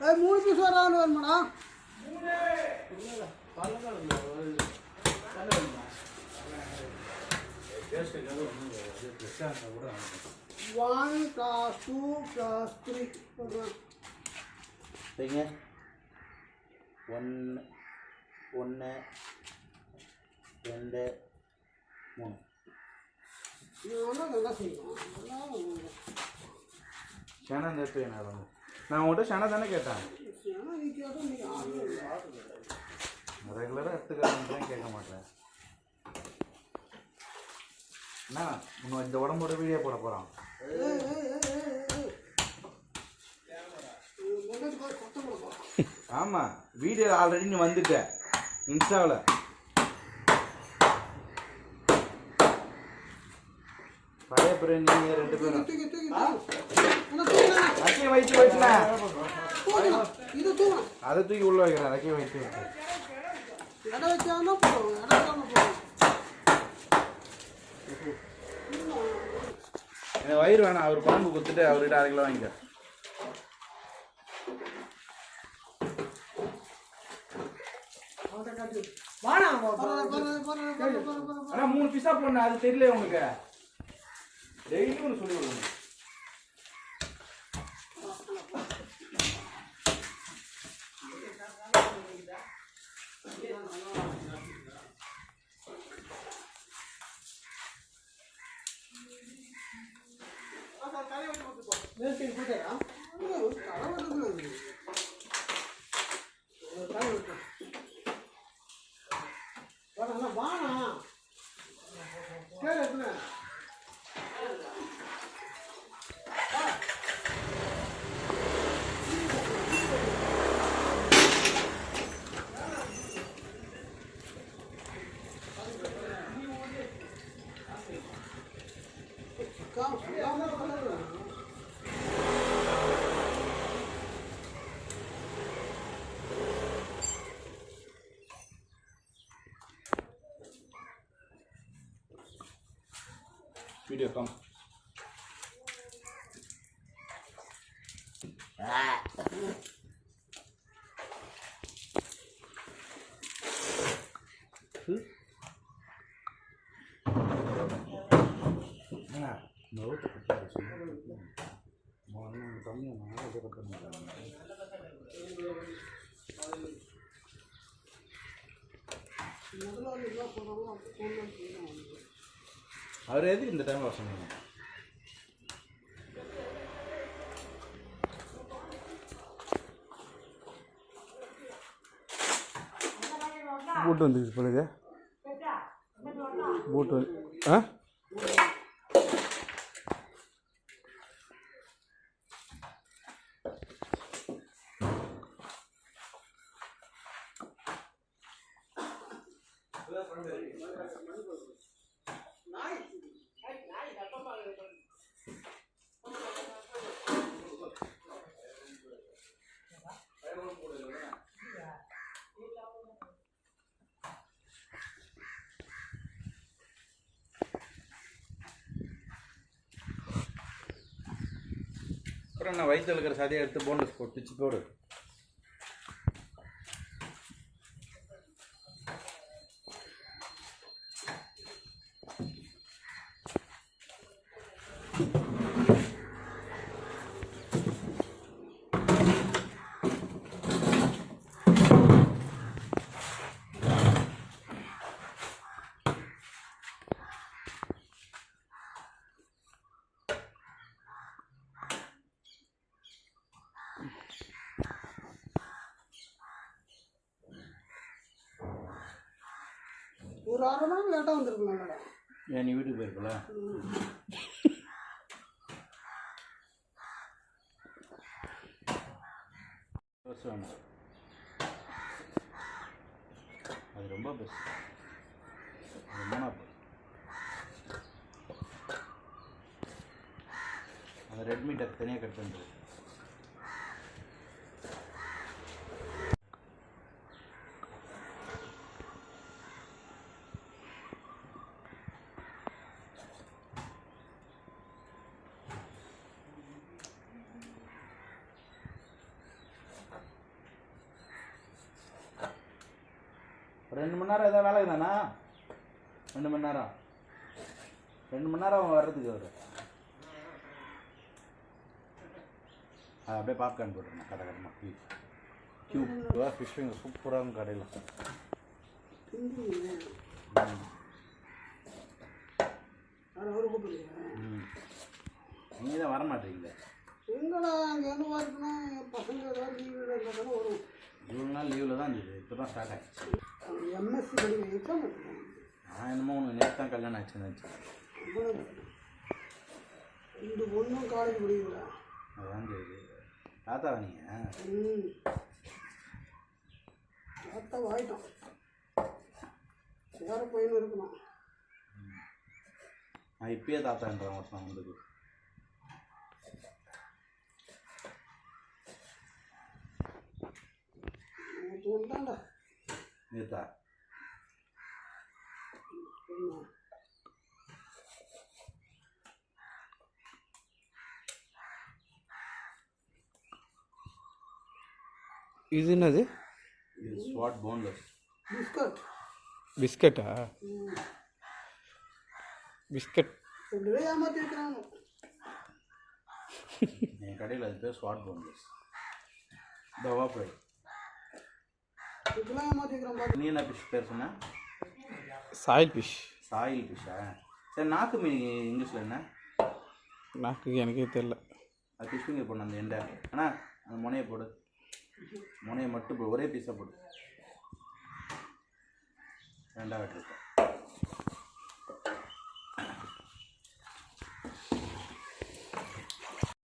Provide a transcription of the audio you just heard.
ஏய் மூணு பீஸ் வரான்னு வேணுமாடா? One plus two plus three சரிங்க ஒன்று ஒன்று ரெண்டு மூணு நான் நல்லா என்ன நான் உங்கள்கிட்ட சென தானே கேட்டேன் ரெகுலராக எடுத்துக்கிறேன் கேட்க மாட்டேன் என்ன இன்னும் இந்த உடம்போட வீடியோ போட போகிறான் போட போகிறான் ஆமாம் வீடியோ ஆல்ரெடி நீ வந்துட்ட இன்ஸ்டாவில் பழைய பிறகு நீங்கள் ரெண்டு பேரும். ரக்கையை வயிற்று வச்சுனா தூக்கணும் இது தூக்கணும் அதை தூக்கி உள்ள வைக்கிறேன் ரக்கையை போடுவோம் எனக்கு வயிறு வேணாம் அவர் பாம்பு கொடுத்துட்டு அவர்கிட்ட அரை கிலோ வாங்கிக்க. வாடா பாரு ஆனால் மூணு பிசா பண்ண அது தெரியல உனக்கு டெய்லி ஒன்று சொல்லி விடுங்க நேற்று வீடியோ கம் என்ன இந்த ஓட்டு கட்டி கம்மியாக நான் இதை கட்ட மாட்டேன் முதல்ல என்ன சொன்னாலும் அப்போ சொன்னு அவர் எது இந்த டைமில் வர சொன்னீங்க? பூட்டு வந்துச்சு பிள்ளைங்க பூட்டு வந்து ஆ? அப்புறம் நான் வயிற்றுல இருக்கிற சதையை எடுத்து போனஸ் போட்டு போடு. ஒரு அரை மணி லேட்டாக வந்துருக்கலாம் ஏன் நீ வீட்டுக்கு போயிருக்கல? யோசிச்சு வேணும். அது ரொம்ப பெஸ்ட் ரொம்ப மூணாவது அந்த ரெட்மி டக் தனியாக கட் பண்ணுறது ரெண்டு மணி நேரம் ஏதாவது வேலை தானா ரெண்டு மணி நேரம். ரெண்டு மணி நேரம் அவங்க வர்றதுக்கு வரும் அது அப்படியே பாப்கார்ன் போட்டுருந்தேன் கடை கடமா. பீஸ் கியூப் ஃபிஷ் ஃபிங்கர் சூப்பராக இருக்கும் கடையில். நீங்கள் தான் வர மாட்டீங்களே எங்கடா அங்கே என்ன பசங்க ஏதாவது வரும். இவ்வளோ நாள் லீவில் தான் இருந்தது இப்போ தான் ஸ்டார்ட் ஆகிடுச்சு எம்எஸ்சி படிக்கிற எக்ஸாம் நான் என்னமோ ஒன்று நேற்று தான் கல்யாணம் ஆச்சுன்னு ரெண்டு பொண்ணும் காலேஜ் படிக்கிறா அதான் சரி தாத்தா நீங்கள் ம். தாத்தா வாயிட்டோம் வேற பையனும் இருக்கணும் நான் இப்பயே தாத்தான்றேன் வருஷம் வந்தது நேற்று नेता ಇದೇನದು ಸ್ವಾಟ್ ಬೋನ್ಲೆಸ್ ಬಿಸ್ಕಟ್ ಬಿಸ್ಕಟಾ ಬಿಸ್ಕಟ್ ಕಡೆಯಲ್ಲಿ ಸ್ವಾಟ್ ಬೋನ್ಲೆಸ್ ದವಾ ಫ್ರೈ நீ என்ன ஃபிஷ் பேர் சொன்ன? சாயில் ஃபிஷ் சாயில் ஃபிஷ்ஷா சரி நாக்கு மீன் இங்கிலீஷில் என்ன? நாக்கு எனக்கே தெரில அது ஃபிஷ் ஃபிங்கர் போடணும் அந்த எண்டை அண்ணா அந்த முனையை போடு. முனையை மட்டும் போடு ஒரே பீஸாக போடு. ரெண்டாக வெட்டிருக்கோம்